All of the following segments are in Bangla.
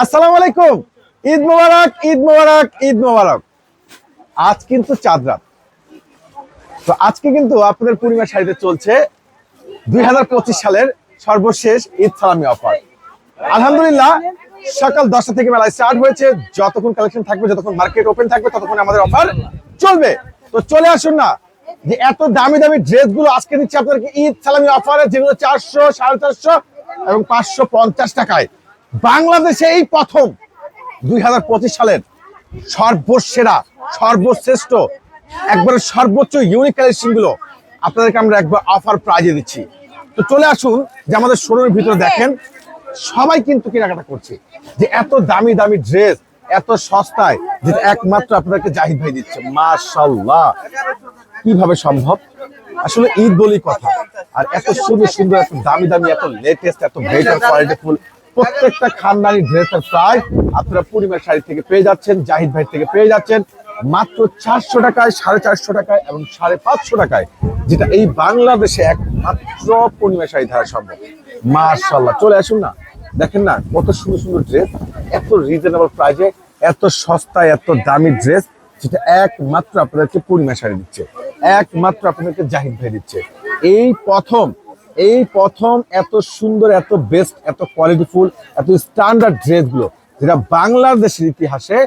আসসালামু আলাইকুম। ঈদ মোবারক ঈদ মোবারক ঈদ মোবারক। আজ কিন্তু চাঁদ রাত। তো আজকে কিন্তু আপনাদের পূর্ণিমা শাড়িতে চলছে দুই হাজার পঁচিশ সালের সর্বশেষ ঈদ সালামি অফার। আলহামদুলিল্লাহ, সকাল দশটা থেকে মেলা স্টার্ট হয়েছে। যতক্ষণ কালেকশন থাকবে, যতক্ষণ মার্কেট ওপেন থাকবে, ততক্ষণ আমাদের অফার চলবে। তো চলে আসুন না, যে এত দামি দামি ড্রেসগুলো আজকে দিচ্ছে আপনাদেরকে ঈদ সালামি অফারে, যেগুলো চারশো, সাড়ে চারশো এবং পাঁচশো পঞ্চাশ টাকায়। বাংলাদেশে এই প্রথম দুই হাজার পঁচিশ সালের সর্বসেরা, সর্বশ্রেষ্ঠ, একবারে সর্বোচ্চ ইউনিক কালেকশনগুলো আপনাদেরকে আমরা একবার অফার প্রাইজে দিচ্ছি। তো চলে আসুন, যে আমাদের শোরুমের ভিতরে দেখেন, সবাই কিন্তু কেনাকাটা করছে। যে এত দামি দামি ড্রেস এত সস্তায়, যেটা একমাত্র আপনাদেরকে জাহিদ ভাই দিচ্ছে। মাশাল্লাহ কীভাবে সম্ভব? আসলে ঈদ বলি কথা। আর এত সুন্দর সুন্দর, এত দামি দামি, এত লেটেস্ট এত বেটার কোয়ালিটি ফুল প্রত্যেকটা খানদানি ড্রেসের প্রাইস আপনারা পূর্ণিমার শাড়ি থেকে পেয়ে যাচ্ছেন, জাহিদ ভাই থেকে পেয়ে যাচ্ছেন, মাত্র চারশো টাকায়, সাড়ে চারশো টাকায় এবং সাড়ে পাঁচশো টাকায়, যেটা এই বাংলাদেশে একমাত্র পূর্ণিমা শাড়ি ধারা সম্ভব। মার্শাল্লাহ চলে আসুন না। দেখেন না, কত সুন্দর সুন্দর ড্রেস এত রিজনেবল প্রাইসে এত সস্তায় এত দামি ড্রেস যেটা একমাত্র আপনাদেরকে পূর্ণিমা শাড়ি দিচ্ছে, একমাত্র আপনাদেরকে জাহিদ ভাই দিচ্ছে। এই প্রথম এই প্রথম এত সুন্দর এত বেস্ট এত কোয়ালিটিফুল এত স্ট্যান্ডার্ড ড্রেসগুলো যেটা বাংলাদেশের ইতিহাসে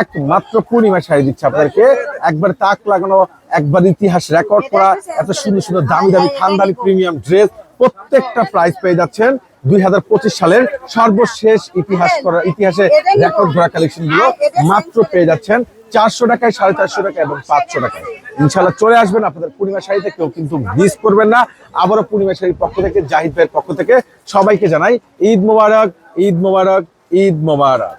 একমাত্র পূর্ণিমা শাড়ি দিচ্ছে আপনাদেরকে। একবার তাক লাগানো একবার ইতিহাস রেকর্ড করা এত সুন্দর সুন্দর দামি দামি খানদানি প্রিমিয়াম ড্রেস প্রত্যেকটা প্রাইস পেয়ে যাচ্ছেন দুই হাজার পঁচিশ সালের সর্বশেষ ইতিহাস করা ইতিহাসে রেকর্ড করা কালেকশনগুলো মাত্র পেয়ে যাচ্ছেন চারশো টাকায়, সাড়ে চারশো টাকা এবং পাঁচশো টাকায়। ইনশাল্লাহ চলে আসবেন আপনাদের পূর্ণিমা শাড়িতে, কেউ কিন্তু মিস করবেন না। আবারও পূর্ণিমা শাড়ির পক্ষ থেকে, জাহিদ ভাইয়ের পক্ষ থেকে সবাইকে জানাই ঈদ মোবারক ঈদ মোবারক ঈদ মোবারক।